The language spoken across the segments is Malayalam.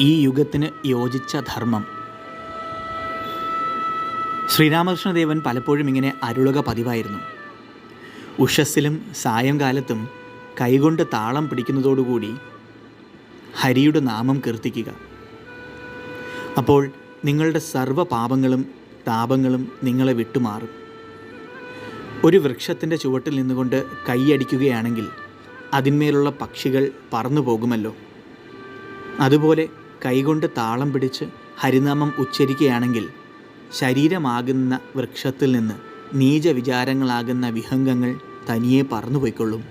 ഈ യുഗത്തിന് യോജിച്ച ധർമ്മം. ശ്രീരാമകൃഷ്ണദേവൻ പലപ്പോഴും ഇങ്ങനെ അരുളുക പതിവായിരുന്നു. ഉഷസ്സിലും സായംകാലത്തും കൈകൊണ്ട് താളം പിടിക്കുന്നതോടുകൂടി ഹരിയുടെ നാമം കീർത്തിക്കുക. അപ്പോൾ നിങ്ങളുടെ സർവ പാപങ്ങളും താപങ്ങളും നിങ്ങളെ വിട്ടുമാറും. ഒരു വൃക്ഷത്തിന്റെ ചുവട്ടിൽ നിന്നുകൊണ്ട് കൈയടിക്കുകയാണെങ്കിൽ അതിന്മേലുള്ള പക്ഷികൾ പറന്നു പോകുമല്ലോ അതുപോലെ കൈകൊണ്ട് താളം പിടിച്ച് ഹരിനാമം ഉച്ചരിക്കുകയാണെങ്കിൽ ശരീരമാകുന്ന വൃക്ഷത്തിൽ നിന്ന് നീച വിചാരങ്ങളാകുന്ന വിഹംഗങ്ങൾ തനിയെ പറന്നുപോയിക്കൊള്ളും.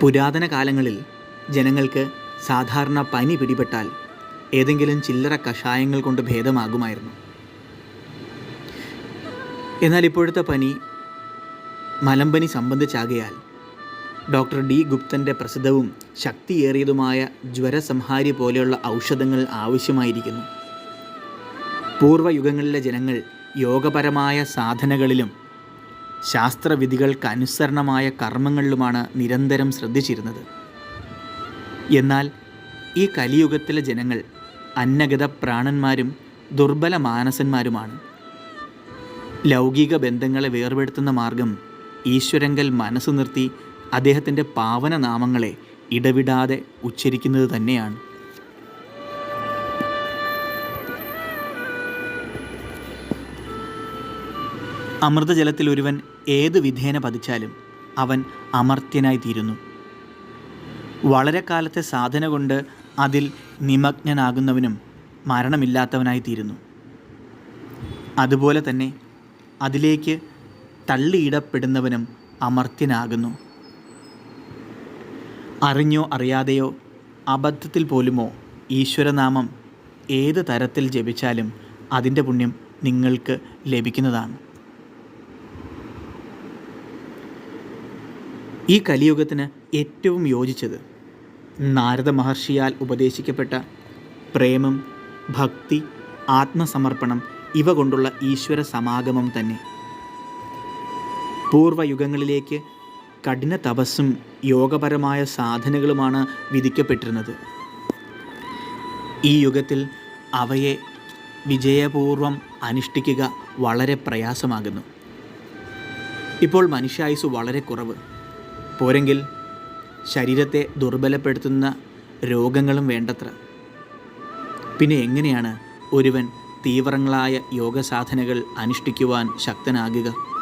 പുരാതന കാലങ്ങളിൽ ജനങ്ങൾക്ക് സാധാരണ പനി പിടിപെട്ടാൽ ഏതെങ്കിലും ചില്ലറ കഷായങ്ങൾ കൊണ്ട് ഭേദമാകുമായിരുന്നു. എന്നാൽ ഇപ്പോഴത്തെ പനി മലമ്പനി സംബന്ധിച്ചാകയാൽ ഡോക്ടർ ഡി ഗുപ്തന്റെ പ്രസിദ്ധവും ശക്തിയേറിയതുമായ ജ്വരസംഹാരി പോലെയുള്ള ഔഷധങ്ങൾ ആവശ്യമായിരിക്കുന്നു. പൂർവയുഗങ്ങളിലെ ജനങ്ങൾ യോഗപരമായ സാധനകളിലും ശാസ്ത്രവിധികൾക്കനുസരണമായ കർമ്മങ്ങളിലുമാണ് നിരന്തരം ശ്രദ്ധിച്ചിരുന്നത്. എന്നാൽ ഈ കലിയുഗത്തിലെ ജനങ്ങൾ അന്നഗത പ്രാണന്മാരും ദുർബല മാനസന്മാരുമാണ് ലൗകിക ബന്ധങ്ങളെ വേർപെടുത്തുന്ന മാർഗം ഈശ്വരങ്കൽ മനസ്സ് നിർത്തി അദ്ദേഹത്തിന്റെ പാവന നാമങ്ങളെ ഇടവിടാതെ ഉച്ചരിക്കുന്നത് തന്നെയാണ്. അമൃതജലത്തിൽ ഒരുവൻ ഏത് വിധേന പതിച്ചാലും അവൻ അമർത്യനായി തീരുന്നു. വളരെ കാലത്തെ സാധന കൊണ്ട് അതിൽ നിമഗ്നനാകുന്നവനും മരണമില്ലാത്തവനായി തീരുന്നു. അതുപോലെ തന്നെ അതിലേക്ക് തള്ളിയിടപ്പെടുന്നവനും അമർത്യനാകുന്നു. അറിഞ്ഞോ അറിയാതെയോ അബദ്ധത്തിൽ പോലുമോ ഈശ്വരനാമം ഏത് തരത്തിൽ ജപിച്ചാലും അതിന്റെ പുണ്യം നിങ്ങൾക്ക് ലഭിക്കുന്നതാണ്. ഈ കലിയുഗത്തിന് ഏറ്റവും യോജിച്ചത് നാരദ മഹർഷിയാൽ ഉപദേശിക്കപ്പെട്ട പ്രേമം ഭക്തി ആത്മസമർപ്പണം ഇവ കൊണ്ടുള്ള ഈശ്വര സമാഗമം തന്നെ. പൂർവയുഗങ്ങളിലേക്ക് കഠിന തപസ്സും യോഗപരമായ സാധനകളുമാണ് വിധിക്കപ്പെട്ടിരുന്നത്. ഈ യുഗത്തിൽ അവയെ വിജയപൂർവം അനുഷ്ഠിക്കുക വളരെ പ്രയാസമാകുന്നു. ഇപ്പോൾ മനുഷ്യായുസ് വളരെ കുറവ്. പോരെങ്കിൽ ശരീരത്തെ ദുർബലപ്പെടുത്തുന്ന രോഗങ്ങളും വേണ്ടത്ര. പിന്നെ എങ്ങനെയാണ് ഒരുവൻ തീവ്രങ്ങളായ യോഗസാധനകൾ അനുഷ്ഠിക്കുവാൻ ശക്തനാകുക?